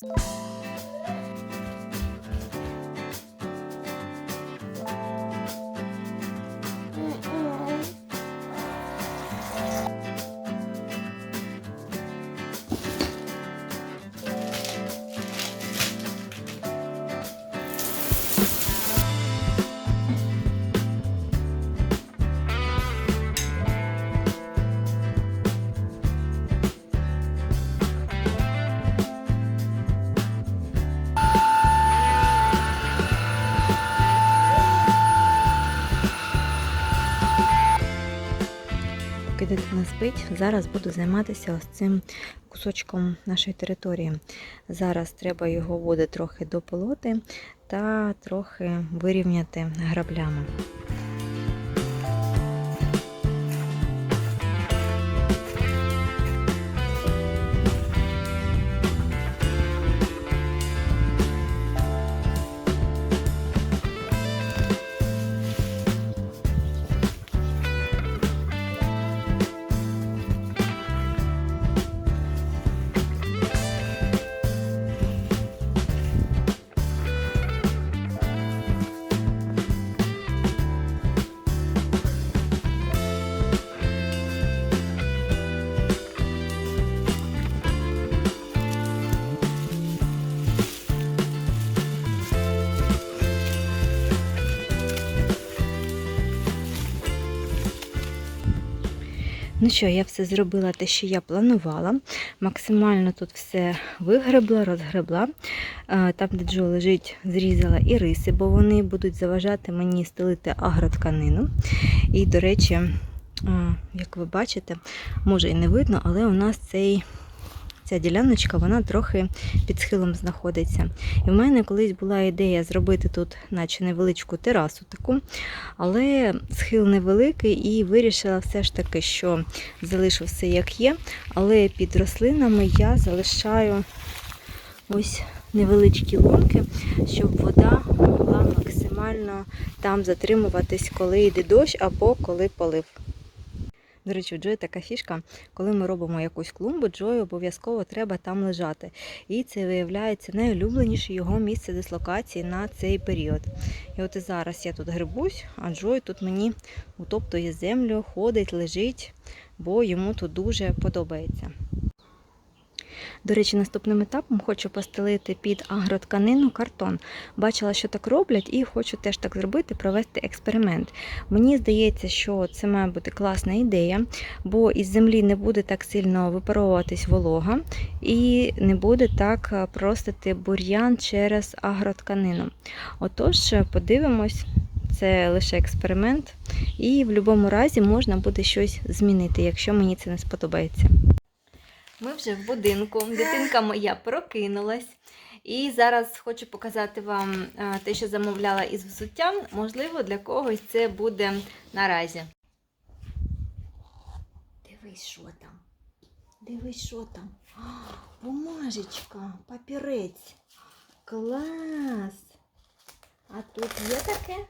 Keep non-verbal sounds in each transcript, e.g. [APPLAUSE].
Поки зараз буду займатися ось цим кусочком нашої території. Зараз треба його буде трохи дополоти та трохи вирівняти граблями. Ну що, я все зробила те, що я планувала. Максимально тут все вигребла, розгребла. Е, Там, де Джо лежить, зрізала і риси, бо вони будуть заважати мені стелити агротканину. І, до речі, е, як ви бачите, може і не видно, але у нас цей. Ця діляночка вона трохи під схилом знаходиться. І в мене колись була ідея зробити тут, наче невеличку терасу таку, але схил невеликий і вирішила все ж таки, що залишу все як є, але під рослинами я залишаю ось невеличкі лунки, щоб вода могла максимально там затримуватись, коли йде дощ або коли полив. До речі, у Джої така фішка, коли ми робимо якусь клумбу, Джою обов'язково треба там лежати. І це виявляється найулюбленіше його місце дислокації на цей період. І от і зараз я тут грибусь, а Джой тут мені утоптує землю, ходить, лежить, бо йому тут дуже подобається. До речі, наступним етапом хочу постелити під агротканину картон. Бачила, що так роблять, і хочу теж так зробити, провести експеримент. Мені здається, що це має бути класна ідея, бо із землі не буде так сильно випаровуватись волога і не буде так простити бур'ян через агротканину. Отож, подивимось. Це лише експеримент, і в будь-якому разі можна буде щось змінити, якщо мені це не сподобається. Ми вже в будинку. Дитинка моя прокинулась. І зараз хочу показати вам е, те, що замовляла із взуттям. Можливо, для когось це буде наразі. Дивись, що там. Дивись, що там. А, Бумажечка, папірець. Клас! А тут є таке?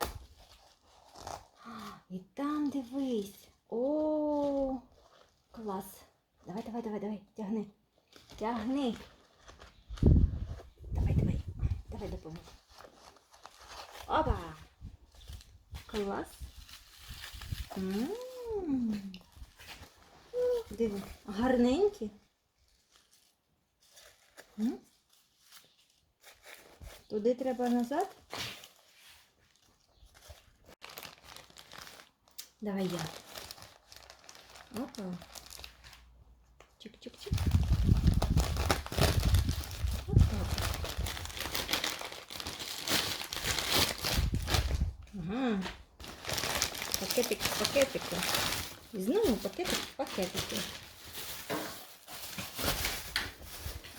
І там дивись. О, клас. Давай, давай, давай, давай, тягни. Тягни. Давай, давай. Давай допоможу. Опа! Клас. Диви, гарненькі. Туди треба назад. Давай я. Опа. Чик-чик-чик. Вот так. Ага. Пакетик в пакетику. І знову пакетик в пакетику.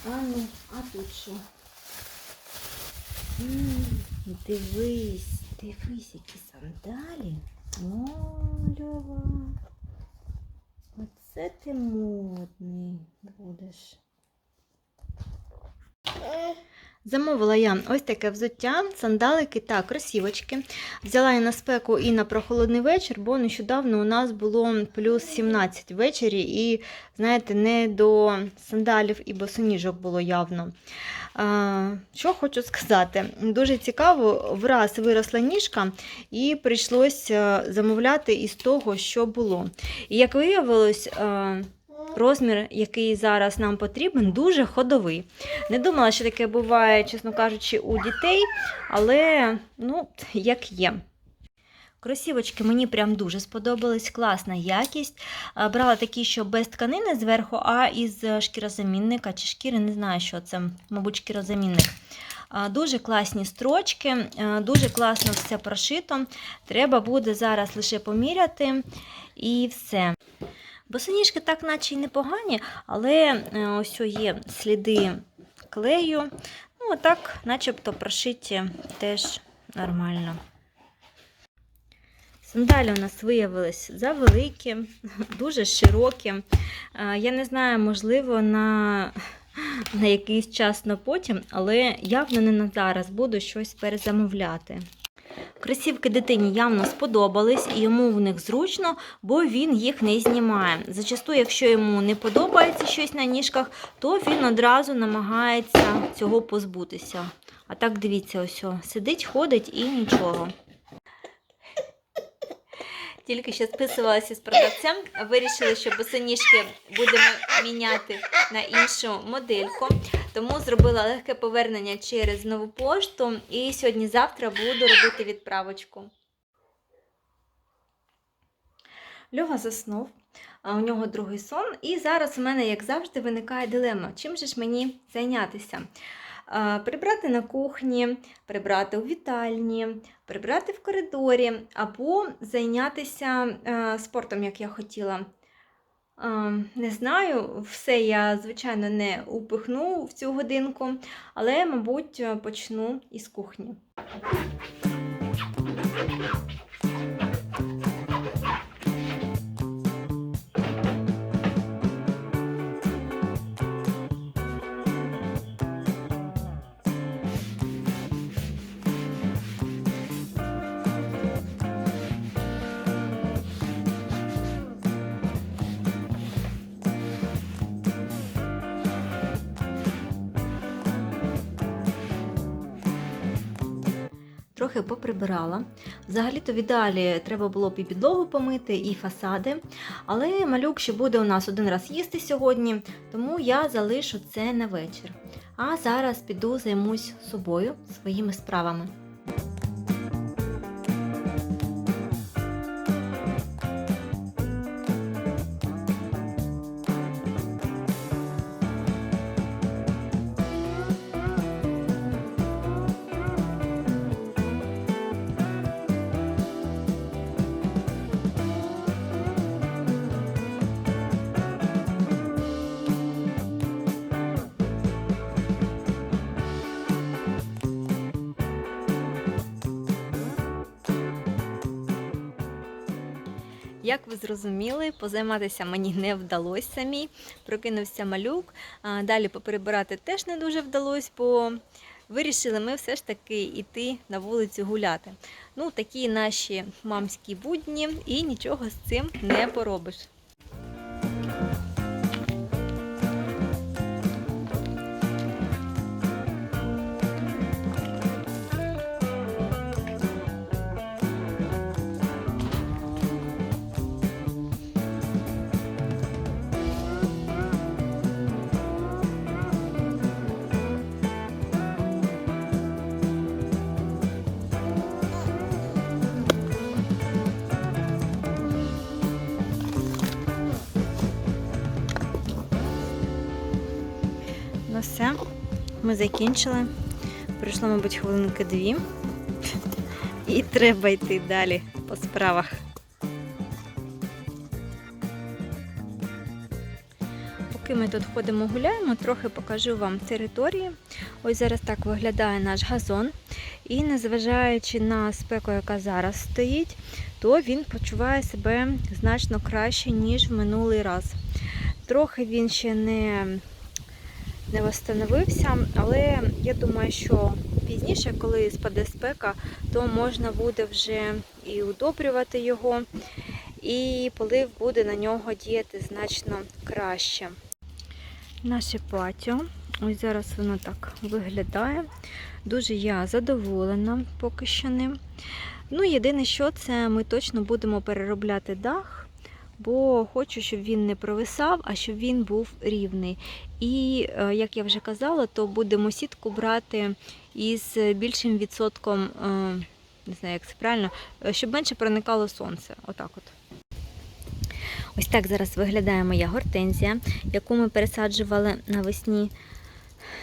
А ну, а тут що? М, Дивись, дивись, які сандалі. О, Льова. Оце ти модний будеш. Замовила я ось таке взуття, сандалики та кросівочки. Взяла я на спеку і на прохолодний вечір, бо нещодавно у нас було плюс 17 ввечері, і, знаєте, не до сандалів і босоніжок було явно. А, що хочу сказати, дуже цікаво, враз виросла ніжка, і прийшлося замовляти із того, що було. І як виявилось, а, розмір, який зараз нам потрібен, дуже ходовий. Не думала, що таке буває, чесно кажучи, у дітей, але ну, як є. Кросівочки мені прям дуже сподобались, класна якість. Брала такі, що без тканини зверху, а із шкірозамінника чи шкіри, не знаю, що це, мабуть, шкірозамінник. Дуже класні строчки, дуже класно все прошито. Треба буде зараз лише поміряти і все. Босоніжки так наче й непогані, але е, ось є сліди клею. Ну, так, начебто прошиті теж нормально. Сандалі у нас виявились завеликі, [LAUGHS] дуже широкі. Е, Я не знаю, можливо, на, на якийсь час на потім, але явно не на зараз буду щось перезамовляти. Кросівки дитині явно сподобались, і йому в них зручно, бо він їх не знімає. Зачасту, якщо йому не подобається щось на ніжках, то він одразу намагається цього позбутися. А так дивіться, ось сидить, ходить і нічого. Тільки що списувалася з продавцем, вирішили, що босоніжки будемо міняти на іншу модельку. Тому зробила легке повернення через нову пошту і сьогодні-завтра буду робити відправочку. Льова заснув, а у нього другий сон, і зараз у мене, як завжди, виникає дилема, чим же ж мені зайнятися. Прибрати на кухні, прибрати у вітальні, прибрати в коридорі, або зайнятися е, спортом, як я хотіла. Не знаю, все я, звичайно, не упихну в цю годинку, але, мабуть, почну із кухні. Трохи поприбирала. Взагалі-то в ідеалі треба було б і підлогу помити, і фасади. Але малюк ще буде у нас один раз їсти сьогодні, тому я залишу це на вечір. А зараз піду займусь собою, своїми справами. Як ви зрозуміли, позайматися мені не вдалося самі. Прокинувся малюк. Далі поперебирати теж не дуже вдалося, бо вирішили ми все ж таки йти на вулицю гуляти. Ну, такі наші мамські будні, і нічого з цим не поробиш. Ми закінчили. Пройшло, мабуть, хвилинки дві. І треба йти далі по справах. Поки ми тут ходимо гуляємо, трохи покажу вам території. Ось зараз так виглядає наш газон. І незважаючи на спеку, яка зараз стоїть, то він почуває себе значно краще, ніж в минулий раз. Трохи він ще не не встановився. Але я думаю, що пізніше, коли спаде спека, то можна буде вже і удобрювати його, і полив буде на нього діяти значно краще. Наше патіо, ось зараз воно так виглядає. Дуже я задоволена поки що ним. Ну, єдине, що це ми точно будемо переробляти дах, бо хочу, щоб він не провисав, а щоб він був рівний. І, е, як я вже казала, то будемо сітку брати із більшим відсотком, е, не знаю, як це правильно, е, щоб менше проникало сонце. Отак от. Ось так зараз виглядає моя гортензія, яку ми пересаджували навесні.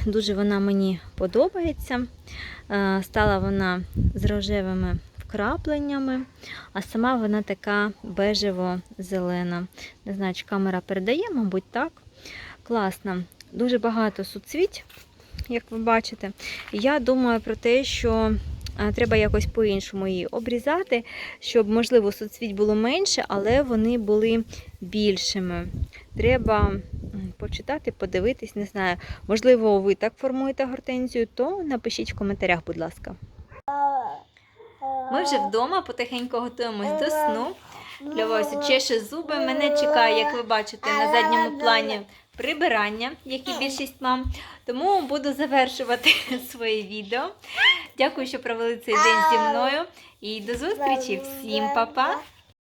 Дуже вона мені подобається. Стала вона з рожевими вкрапленнями, а сама вона така бежево-зелена. Не знаю, чи камера передає, мабуть, так. Класно. Дуже багато суцвіть, як ви бачите. Я думаю про те, що треба якось по-іншому її обрізати, щоб, можливо, суцвіть було менше, але вони були більшими. Треба почитати, подивитись, не знаю. Можливо, ви так формуєте гортензію, то напишіть в коментарях, будь ласка. Ми вже вдома потихеньку готуємось до сну. Льовася чеше зуби. Мене чекає, як ви бачите, на задньому плані прибирання, як і більшість мам. Тому буду завершувати [LAUGHS] своє відео. Дякую, що провели цей день зі мною. І до зустрічі! Всім па-па!